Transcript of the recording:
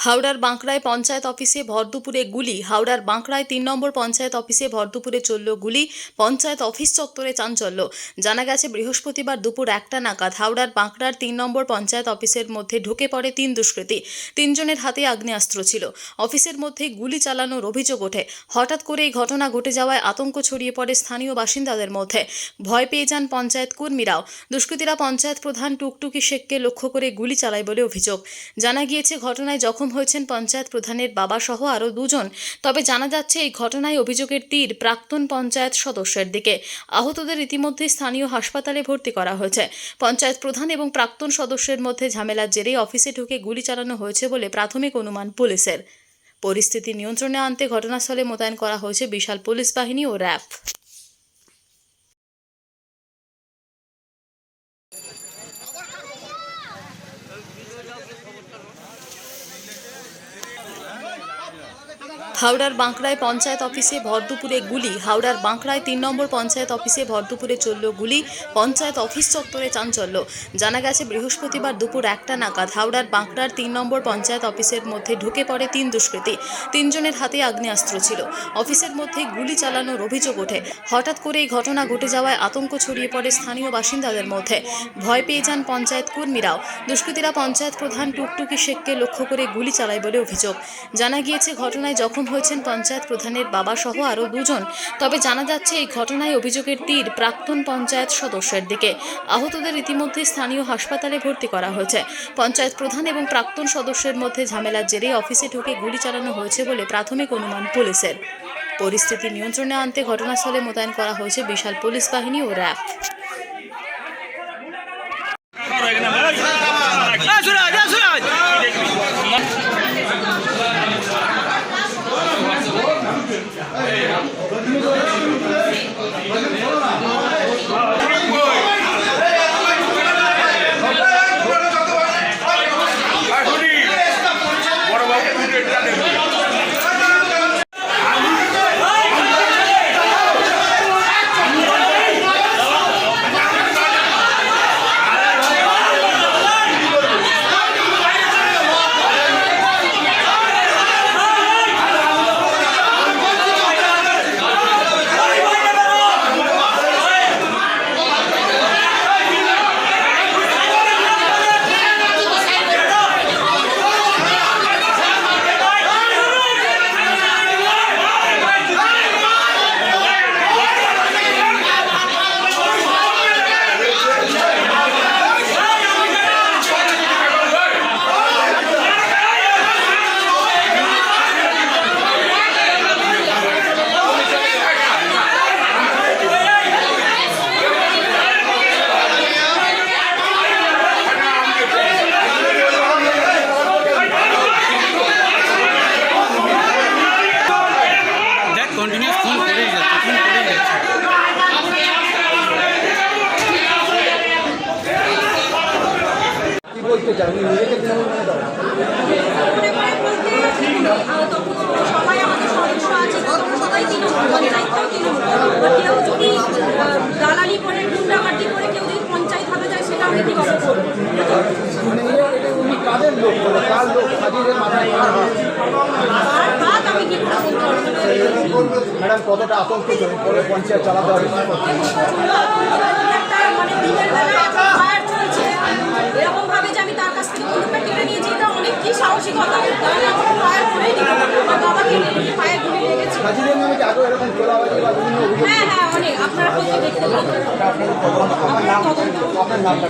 হাওড়ার বাঁকড়ায় পঞ্চায়েত অফিসে ভরদুপুরে গুলি। হাওড়ার বাঁকড়ায় তিন নম্বর পঞ্চায়েত অফিসে ভরদুপুরে চলল গুলি। পঞ্চায়েত অফিস চত্বরে চাঞ্চল্য। জানা গেছে, বৃহস্পতিবার দুপুর একটা নাগাদ হাওড়ার বাঁকড়ার তিন নম্বর পঞ্চায়েত অফিসের মধ্যে ঢুকে পড়ে তিন দুষ্কৃতী। তিনজনের হাতে আগ্নেয়াস্ত্র ছিল। অফিসের মধ্যে গুলি চালানোর অভিযোগ ওঠে। হঠাৎ করে এই ঘটনা ঘটে যাওয়ায় আতঙ্ক ছড়িয়ে পড়ে স্থানীয় বাসিন্দাদের মধ্যে। ভয় পেয়ে যান পঞ্চায়েত কর্মীরাও। দুষ্কৃতীরা পঞ্চায়েত প্রধান টুকটুকি শেখকে লক্ষ্য করে গুলি চালায় বলে অভিযোগ। জানা গিয়েছে, ঘটনায় জখম হয়েছেন পঞ্চায়েত প্রধানের বাবা সহ আরও দুজন। তবে জানা যাচ্ছে, এই ঘটনায় অভিযোগের তীর প্রাক্তন পঞ্চায়েত সদস্যের দিকে। আহতদের ইতিমধ্যে স্থানীয় হাসপাতালে ভর্তি করা হয়েছে। পঞ্চায়েত প্রধান এবং প্রাক্তন সদস্যের মধ্যে ঝামেলার জেরেই অফিসে ঢুকে গুলি চালানো হয়েছে বলে প্রাথমিক অনুমান পুলিশের। পরিস্থিতি নিয়ন্ত্রণে আনতে ঘটনাস্থলে মোতায়েন করা হয়েছে বিশাল পুলিশ বাহিনী ও র্যাব। হাওড়ার বাঁকড়ায় পঞ্চায়েত অফিসে ভরদুপুরে গুলি। হাওড়ার বাঁকড়ায় তিন নম্বর পঞ্চায়েত অফিসে ভরদুপুরে চলল গুলি। পঞ্চায়েত অফিস চত্বরে চাঞ্চল্য। জানা গেছে, বৃহস্পতিবার দুপুর একটা নাগাদ হাওড়ার বাঁকড়ার তিন নম্বর পঞ্চায়েত অফিসের মধ্যে ঢুকে পড়ে তিন দুষ্কৃতী। তিনজনের হাতে আগ্নেয়াস্ত্র ছিল। অফিসের মধ্যে গুলি চালানোর অভিযোগ ওঠে। হঠাৎ করে এই ঘটনা ঘটে যাওয়ায় আতঙ্ক ছড়িয়ে পড়ে স্থানীয় বাসিন্দাদের মধ্যে। ভয় পেয়ে যান পঞ্চায়েত কর্মীরাও। দুষ্কৃতীরা পঞ্চায়েত প্রধান টুকটুকি শেখকে লক্ষ্য করে গুলি চালায় বলে অভিযোগ। জানা গিয়েছে, ঘটনায় জখম হয়েছেন পঞ্চায়েত প্রধানের বাবা সহ আরও দুজন। তবে জানা যাচ্ছে, এই ঘটনায় অভিযোগের তীর প্রাক্তন পঞ্চায়েত সদস্যের দিকে। আহতদের ইতিমধ্যে স্থানীয় হাসপাতালে ভর্তি করা হয়েছে। পঞ্চায়েত প্রধান এবং প্রাক্তন সদস্যের মধ্যে ঝামেলার জেরে অফিসে ঢুকে গুলি চালানো হয়েছে বলে প্রাথমিক অনুমান পুলিশের। পরিস্থিতি নিয়ন্ত্রণে আনতে ঘটনাস্থলে মোতায়েন করা হয়েছে বিশাল পুলিশ বাহিনী ও র্যাব। বলতে চান উনি নিজেকে তৃণমূল মানে করেন? করে বলতে আহত পুরো সবাই আমাদের সদস্য আছে সবাই তৃণমূল পঞ্চায়েতটাও তৃণমূল আর কেউ যদি দালালি করে গুন্ডামাটি করে কেউ যদি পঞ্চায়েত হবে। যায় সেটা আমি কীভাবে করব এ- এটা উনি কাদের লোক বলে কার লোক হাজিরের মাথায় কার হাত আমি কি করে বলতে পারব ম্যাডাম কতটা আতঙ্কিত পরে পঞ্চায়েত চালাতে হবে এরকম ভাবে যে আমি তার কাছ থেকে বন্দুকটা কেড়ে নিয়েছি এটা অনেক কি সাহসিকতা। আমি আমার পায়ে করেই দিই আমার বাবাকে পায়ে ধরে হ্যাঁ হ্যাঁ অনেক। আপনারা দেখতে পাবেন। আমার নাম বাংলা